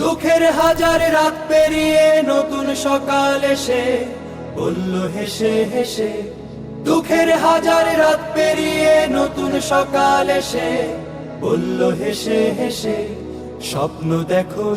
দুঃখের হাজার রাত পেরিয়ে নতুন সকাল এসে বলল, হেসে হেসে। দুঃখের হাজার রাত পেরিয়ে নতুন সকাল এসে বলল, হেসে হেসে। স্বপ্ন দেখো